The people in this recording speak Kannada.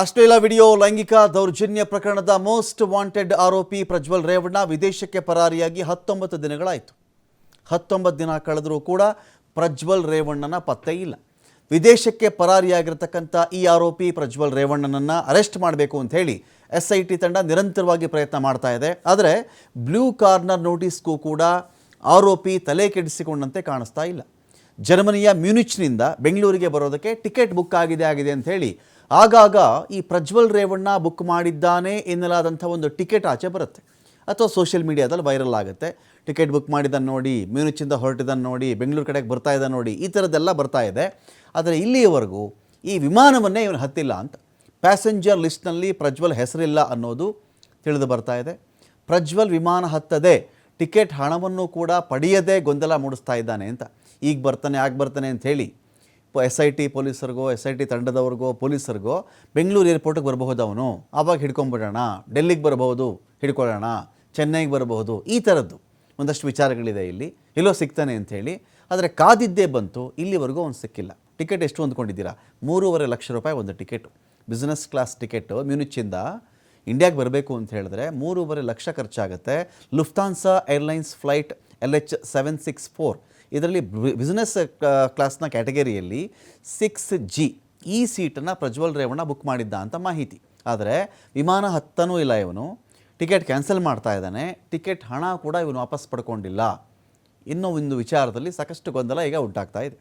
ಅಶ್ಲೀಲ ವಿಡಿಯೋ ಲೈಂಗಿಕ ದೌರ್ಜನ್ಯ ಪ್ರಕರಣದ ಮೋಸ್ಟ್ ವಾಂಟೆಡ್ ಆರೋಪಿ ಪ್ರಜ್ವಲ್ ರೇವಣ್ಣ ವಿದೇಶಕ್ಕೆ ಪರಾರಿಯಾಗಿ ಹತ್ತೊಂಬತ್ತು ದಿನಗಳಾಯಿತು. ಹತ್ತೊಂಬತ್ತು ದಿನ ಕಳೆದರೂ ಕೂಡ ಪ್ರಜ್ವಲ್ ರೇವಣ್ಣನ ಪತ್ತೆ ಇಲ್ಲ. ವಿದೇಶಕ್ಕೆ ಪರಾರಿಯಾಗಿರ್ತಕ್ಕಂಥ ಈ ಆರೋಪಿ ಪ್ರಜ್ವಲ್ ರೇವಣ್ಣನನ್ನು ಅರೆಸ್ಟ್ ಮಾಡಬೇಕು ಅಂತ ಹೇಳಿ ಎಸ್ ಐ ಟಿ ತಂಡ ನಿರಂತರವಾಗಿ ಪ್ರಯತ್ನ ಮಾಡ್ತಾ ಇದೆ. ಆದರೆ ಬ್ಲೂ ಕಾರ್ನರ್ ನೋಟಿಸ್ಗೂ ಕೂಡ ಆರೋಪಿ ತಲೆ ಕೆಡಿಸಿಕೊಂಡಂತೆ ಕಾಣಿಸ್ತಾ ಇಲ್ಲ. ಜರ್ಮನಿಯ ಮ್ಯೂನಿಚ್ನಿಂದ ಬೆಂಗಳೂರಿಗೆ ಬರೋದಕ್ಕೆ ಟಿಕೆಟ್ ಬುಕ್ ಆಗಿದೆ ಆಗಿದೆ ಅಂತ ಹೇಳಿ ಆಗಾಗ ಈ ಪ್ರಜ್ವಲ್ ರೇವಣ್ಣ ಬುಕ್ ಮಾಡಿದ್ದಾನೆ ಎನ್ನಲಾದಂಥ ಒಂದು ಟಿಕೆಟ್ ಆಚೆ ಬರುತ್ತೆ. ಅಥವಾ ಸೋಷಿಯಲ್ ಮೀಡಿಯಾದಲ್ಲಿ ವೈರಲ್ ಆಗುತ್ತೆ. ಟಿಕೆಟ್ ಬುಕ್ ಮಾಡಿದ್ದನ್ನು ನೋಡಿ ಮ್ಯೂನಿಚಿಂದ ಹೊರಟಿದ್ದನ್ನು ನೋಡಿ, ಬೆಂಗಳೂರು ಕಡೆಗೆ ಬರ್ತಾ ಇದ್ದ ನೋಡಿ, ಈ ಥರದ್ದೆಲ್ಲ ಬರ್ತಾ ಇದೆ. ಆದರೆ ಇಲ್ಲಿಯವರೆಗೂ ಈ ವಿಮಾನವನ್ನೇ ಇವನು ಹತ್ತಿಲ್ಲ ಅಂತ. ಪ್ಯಾಸೆಂಜರ್ ಲಿಸ್ಟ್ನಲ್ಲಿ ಪ್ರಜ್ವಲ್ ಹೆಸರಿಲ್ಲ ಅನ್ನೋದು ತಿಳಿದು ಬರ್ತಾ ಇದೆ. ಪ್ರಜ್ವಲ್ ವಿಮಾನ ಹತ್ತದೆ. ಟಿಕೆಟ್ ಹಣವನ್ನು ಕೂಡ ಪಡೆಯದೇ ಗೊಂದಲ ಮೂಡಿಸ್ತಾ ಇದ್ದಾನೆ ಅಂತ. ಈಗ ಬರ್ತಾನೆ, ಆಗ ಬರ್ತಾನೆ ಅಂತ ಹೇಳಿ ಎಸ್ ಐ ಟಿ ಪೊಲೀಸರಿಗೋ ಎಸ್ ಐ ಟಿ ತಂಡದವ್ರಿಗೋ, ಪೊಲೀಸರಿಗೋ ಬೆಂಗಳೂರು ಏರ್ಪೋರ್ಟಿಗೆ ಬರಬಹುದು ಅವನು. ಆವಾಗ ಹಿಡ್ಕೊಂಬಿಡೋಣ. ಡೆಲ್ಲಿಗೆ ಬರಬಹುದು, ಹಿಡ್ಕೊಳ್ಳೋಣ. ಚೆನ್ನೈಗೆ ಬರಬಹುದು. ಈ ಥರದ್ದು ಒಂದಷ್ಟು ವಿಚಾರಗಳಿದೆ ಇಲ್ಲಿ. ಎಲ್ಲೋ ಸಿಗ್ತಾನೆ ಅಂತ ಹೇಳಿ. ಆದರೆ ಕಾದಿದ್ದೇ ಬಂತು. ಇಲ್ಲಿವರೆಗೂ ಅವ್ನು ಸಿಕ್ಕಿಲ್ಲ. ಟಿಕೆಟ್ ಎಷ್ಟು ಅಂದ್ಕೊಂಡಿದ್ದೀರಾ ಮೂರುವರೆ ಲಕ್ಷ ರೂಪಾಯಿ ಒಂದು ಟಿಕೆಟು. ಬಿಸ್ನೆಸ್ ಕ್ಲಾಸ್ ಟಿಕೆಟು ಮ್ಯೂನಿಚಿಂದ ಇಂಡಿಯಾಗೆ ಬರಬೇಕು ಅಂತ ಹೇಳಿದ್ರೆ ಮೂರುವರೆ ಲಕ್ಷ ಖರ್ಚಾಗುತ್ತೆ. Lufthansa airlines flight L H seven six four. ಇದರಲ್ಲಿ ಬಿಸ್ನೆಸ್ ಕ್ಲಾಸ್ನ ಕ್ಯಾಟಗರಿಯಲ್ಲಿ ಸಿಕ್ಸ್ ಜಿ ಈ ಸೀಟನ್ನು ಪ್ರಜ್ವಲ್ ರೇವಣ್ಣ ಬುಕ್ ಮಾಡಿದ್ದ ಅಂತ ಮಾಹಿತಿ. ಆದರೆ ವಿಮಾನ ಹತ್ತನೂ ಇಲ್ಲ ಇವನು. ಟಿಕೆಟ್ ಕ್ಯಾನ್ಸಲ್ ಮಾಡ್ತಾ ಇದ್ದಾನೆ. ಟಿಕೆಟ್ ಹಣ ಕೂಡ ಇವನು ವಾಪಸ್ ಪಡ್ಕೊಂಡಿಲ್ಲ. ಇನ್ನೂ ಒಂದು ವಿಚಾರದಲ್ಲಿ ಸಾಕಷ್ಟು ಗೊಂದಲ ಈಗ ಉಂಟಾಗ್ತಾ ಇದೆ.